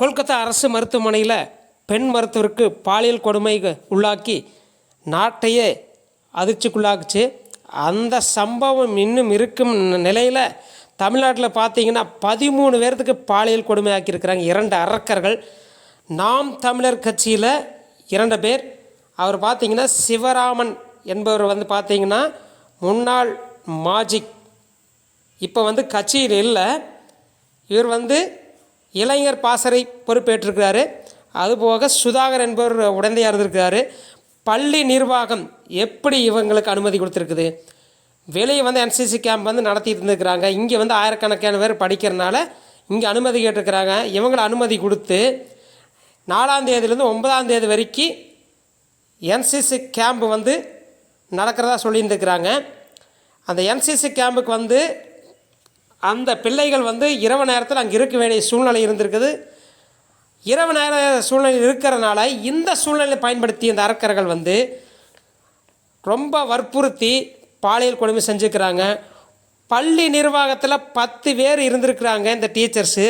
கொல்கத்தா அரசு மருத்துவமனையில் பெண் மருத்துவருக்கு பாலியல் கொடுமை உள்ளாக்கி நாட்டையே அதிர்ச்சிக்குள்ளாக்குச்சு. அந்த சம்பவம் இன்னும் இருக்கும் நிலையில் தமிழ்நாட்டில் பார்த்தீங்கன்னா பதிமூணு பேர்த்துக்கு பாலியல் கொடுமை ஆக்கியிருக்கிறாங்க இரண்டு அரக்கர்கள். நாம் தமிழர் கட்சியில் இரண்டு பேர். அவர் பார்த்தீங்கன்னா சிவராமன் என்பவர் வந்து பார்த்தீங்கன்னா முன்னாள் மாஜிக். இப்போ வந்து கட்சியில் இல்லை. இவர் வந்து இளைஞர் பாசறை பொறுப்பேற்றிருக்கிறாரு. அதுபோக சுதாகர் என்பவர் உடந்தையாக இருந்திருக்கிறாரு. பள்ளி நிர்வாகம் எப்படி இவங்களுக்கு அனுமதி கொடுத்துருக்குது? வெளியே வந்து என்சிசி கேம்ப் வந்து நடத்திட்டு இருந்துருக்குறாங்க. இங்கே வந்து ஆயிரக்கணக்கான பேர் படிக்கிறனால இங்கே அனுமதி கேட்டிருக்கிறாங்க. இவங்களை அனுமதி கொடுத்து நாலாம் தேதியிலேருந்து ஒன்பதாம் தேதி வரைக்கும் என்சிசி கேம்ப் வந்து நடக்கிறதா சொல்லியிருந்துருக்குறாங்க. அந்த என்சிசி கேம்புக்கு வந்து அந்த பிள்ளைகள் வந்து இரவு நேரத்தில் அங்கே இருக்க வேண்டிய சூழ்நிலை இருந்திருக்குது. இரவு நேர சூழ்நிலை இருக்கிறனால இந்த சூழ்நிலை பயன்படுத்தி இந்த அரக்கர்கள் வந்து ரொம்ப வற்புறுத்தி பாலியல் கொடுமை செஞ்சுக்கிறாங்க. பள்ளி நிர்வாகத்தில் பத்து பேர் இருந்திருக்கிறாங்க இந்த டீச்சர்ஸு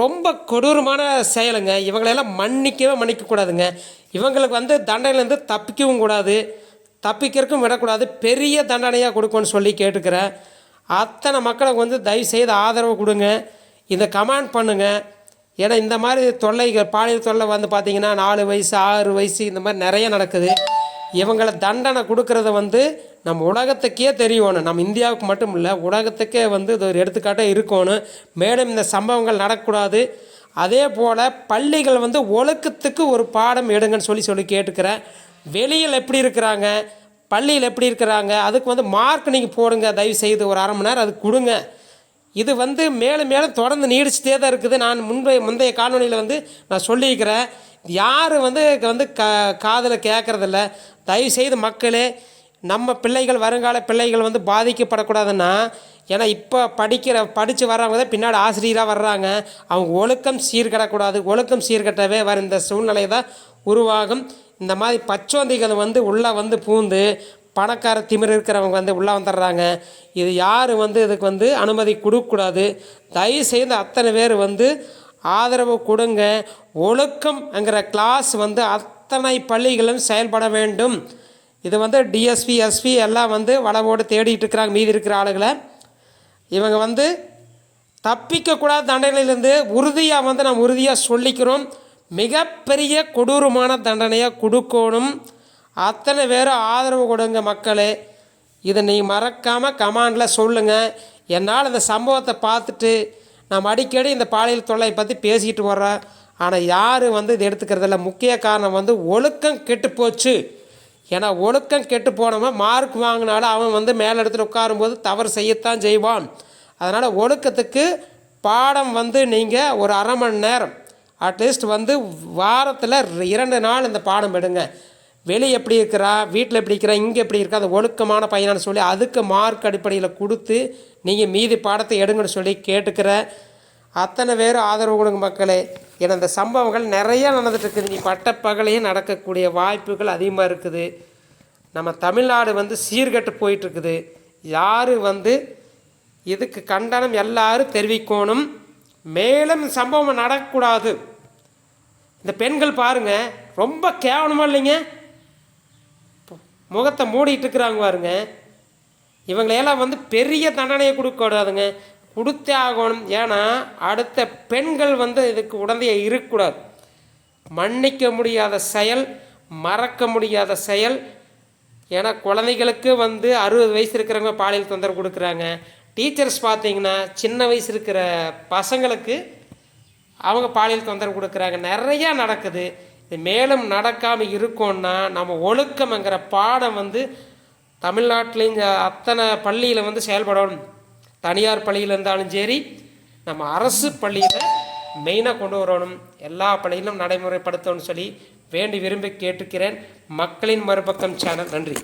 ரொம்ப கொடூரமான செயலுங்க. இவங்களெல்லாம் மன்னிக்கவே மன்னிக்கக்கூடாதுங்க. இவங்களுக்கு வந்து தண்டனையிலேருந்து தப்பிக்கவும் கூடாது. தப்பிக்கிறதுக்கும் விடக்கூடாது. பெரிய தண்டனையாக கொடுக்கணும்னு சொல்லி கேட்டுக்கிறேன் அத்தனை மக்களுக்கு வந்து தயவு செய்து ஆதரவு கொடுங்க. இதை கமெண்ட் பண்ணுங்கள் ஏன்னா இந்த மாதிரி தொல்லைகள் பாலியல் தொல்லை வந்து பார்த்திங்கன்னா நாலு வயசு ஆறு வயசு இந்த மாதிரி நிறைய நடக்குது. இவங்களை தண்டனை கொடுக்கறத வந்து நம்ம உலகத்துக்கே தெரியணும். நம்ம இந்தியாவுக்கு மட்டும் இல்லை உலகத்துக்கே வந்து இது ஒரு எடுத்துக்காட்டாக இருக்கணும். மேலும் இந்த சம்பவங்கள் நடக்கக்கூடாது. அதே போல் பள்ளிகள் வந்து ஒழுக்கத்துக்கு ஒரு பாடம் எடுங்கன்னு சொல்லி சொல்லி கேட்டுக்கிறேன். வெளியில் எப்படி இருக்கிறாங்க? பள்ளியில் எப்படி இருக்கிறாங்க? அதுக்கு வந்து மார்க் நீங்கள் போடுங்க. தயவு செய்து ஒரு அரை மணி நேரம் அது கொடுங்க. இது வந்து மேலும் மேலும் தொடர்ந்து நீடிச்சுட்டே தான் இருக்குது. நான் முன்பே முந்தைய காணொலியில் வந்து நான் சொல்லியிருக்கிறேன். யார் வந்து வந்து க காதில் கேட்குறதில்ல தயவுசெய்து மக்களே நம்ம பிள்ளைகள் வருங்கால பிள்ளைகள் வந்து பாதிக்கப்படக்கூடாதுன்னா ஏன்னா இப்போ படிக்கிற படித்து வர்றவங்க தான் பின்னாடி ஆசிரியராக வர்றாங்க. அவங்க ஒழுக்கம் சீர்கடக்கூடாது. ஒழுக்கம் சீர்கட்டவே வர இந்த சூழ்நிலை தான் உருவாகும். இந்த மாதிரி பச்சோந்திகள் வந்து உள்ளே வந்து பூந்து பணக்கார திமிர் இருக்கிறவங்க வந்து உள்ளே வந்துடுறாங்க. இது யார் வந்து இதுக்கு வந்து அனுமதி கொடுக்கக்கூடாது. தயவுசெய்து அத்தனை பேர் வந்து ஆதரவு கொடுங்க. ஒழுக்கம்ங்கிற கிளாஸ் வந்து அத்தனை பள்ளிகளும் செயல்பட வேண்டும். இது வந்து டிஎஸ்பி எஸ்பி எல்லாம் வந்து வளவோடு தேடிட்டு இருக்கிறாங்க மீதி இருக்கிற ஆளுகளை. இவங்க வந்து தப்பிக்கக்கூடாத தண்டனையிலேருந்து உறுதியாக வந்து நம்ம உறுதியாக சொல்லிக்கிறோம். மிகப்பெரிய கொடூரமான தண்டனையாக கொடுக்கணும். அத்தனை பேரும் ஆதரவு கொடுங்க மக்களே. இதை நீ மறக்காமல் கமாண்டில் சொல்லுங்கள் என்னால் இந்த சம்பவத்தை பார்த்துட்டு நம்ம அடிக்கடி இந்த பாலியல் தொல்லை பற்றி பேசிக்கிட்டு வர்றேன். ஆனால் யாரும் வந்து இதை எடுத்துக்கிறதில்ல? முக்கிய காரணம் வந்து ஒழுக்கம் கெட்டு போச்சு. ஏன்னா ஒழுக்கம் கெட்டு போனவன் மார்க் வாங்கினாலும் அவன் வந்து மேலே இடத்துல உட்காரும்போது தவறு செய்யத்தான் செய்வான். அதனால் ஒழுக்கத்துக்கு பாடம் வந்து நீங்கள் ஒரு அரை மணி நேரம் அட்லீஸ்ட் வந்து வாரத்தில் இரண்டு நாள் இந்த பாடம் எடுங்க வெளியே எப்படி இருக்கிறா வீட்டில் எப்படி இருக்கிறா இங்கே எப்படி இருக்கா அந்த ஒழுக்கமான பையனான்னு சொல்லி அதுக்கு மார்க் அடிப்படையில் கொடுத்து நீங்கள் மீதி பாடத்தை எடுங்கன்னு சொல்லி கேட்டுக்கிற அத்தனை பேர் ஆதரவு கொடுங்க மக்களே. ஏன்னா இந்த சம்பவங்கள் நிறையா நடந்துகிட்ருக்குது இருக்குது. நீ பட்டப்பகலையும் நடக்கக்கூடிய வாய்ப்புகள் அதிகமாக இருக்குது. நம்ம தமிழ்நாடு வந்து சீர்கட்டு போயிட்டுருக்குது. யார் வந்து இதுக்கு கண்டனம் எல்லாரும் தெரிவிக்கணும். மேலும் சம்பவம் நடக்கக்கூடாது. இந்த பெண்கள் பாருங்கள் ரொம்ப கேவலமாக இல்லைங்க? முகத்தை மூடிட்டு இருக்கிறாங்க பாருங்க. இவங்களையெல்லாம் வந்து பெரிய தண்டனையை கொடுக்கக்கூடாதுங்க கொடுத்தே ஆகணும். ஏன்னா அடுத்த பெண்கள் வந்து இதுக்கு உடந்தையாக இருக்கக்கூடாது. மன்னிக்க முடியாத செயல் மறக்க முடியாத செயல். ஏன்னா குழந்தைகளுக்கு வந்து அறுபது வயசு இருக்கிறவங்க பாலியல் தொந்தரவு கொடுக்குறாங்க. டீச்சர்ஸ் பார்த்தீங்கன்னா சின்ன வயசு இருக்கிற பசங்களுக்கு அவங்க பாலியல் தொந்தரவு கொடுக்குறாங்க. நிறையா நடக்குது. இது மேலும் நடக்காமல் இருக்கோன்னா நம்ம ஒழுக்கம்ங்கிற பாடம் வந்து தமிழ்நாட்டிலேயும் அத்தனை பள்ளியில் வந்து செயல்படணும். தனியார் பள்ளியில் இருந்தாலும் சரி நம்ம அரசு பள்ளியில் மெயினாக கொண்டு வரணும். எல்லா பள்ளியிலும் நடைமுறைப்படுத்தணும்னு சொல்லி வேண்டி விரும்பி கேட்டுக்கிறேன். மக்களின் மறுபக்கம் சேனல் நன்றி.